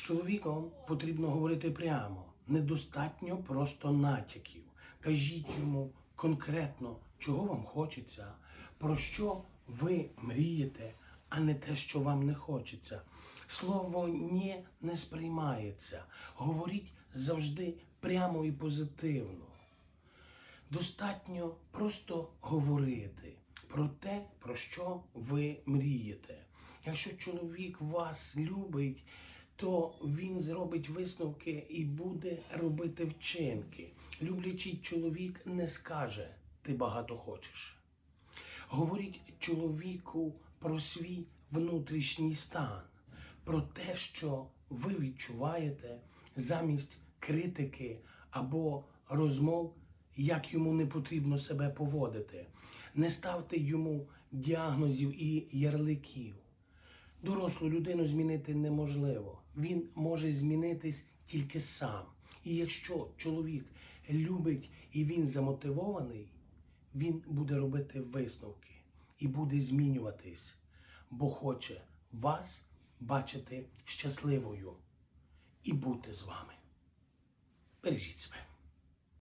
чоловіком потрібно говорити прямо, недостатньо просто натяків. Кажіть йому конкретно, чого вам хочеться, про що ви мрієте, а не те, що вам не хочеться. Слово «ні» не сприймається. Говоріть завжди прямо і позитивно. Достатньо просто говорити про те, про що ви мрієте. Якщо чоловік вас любить, то він зробить висновки і буде робити вчинки. Люблячий чоловік не скаже ти багато хочеш. Говоріть чоловіку про свій внутрішній стан, про те, що ви відчуваєте замість критики або розмов, як йому не потрібно себе поводити. Не ставте йому діагнозів і ярликів. Дорослу людину змінити неможливо. Він може змінитись тільки сам. І якщо чоловік любить і він замотивований, він буде робити висновки і буде змінюватись, бо хоче вас бачити щасливою і бути з вами. Бережіть себе.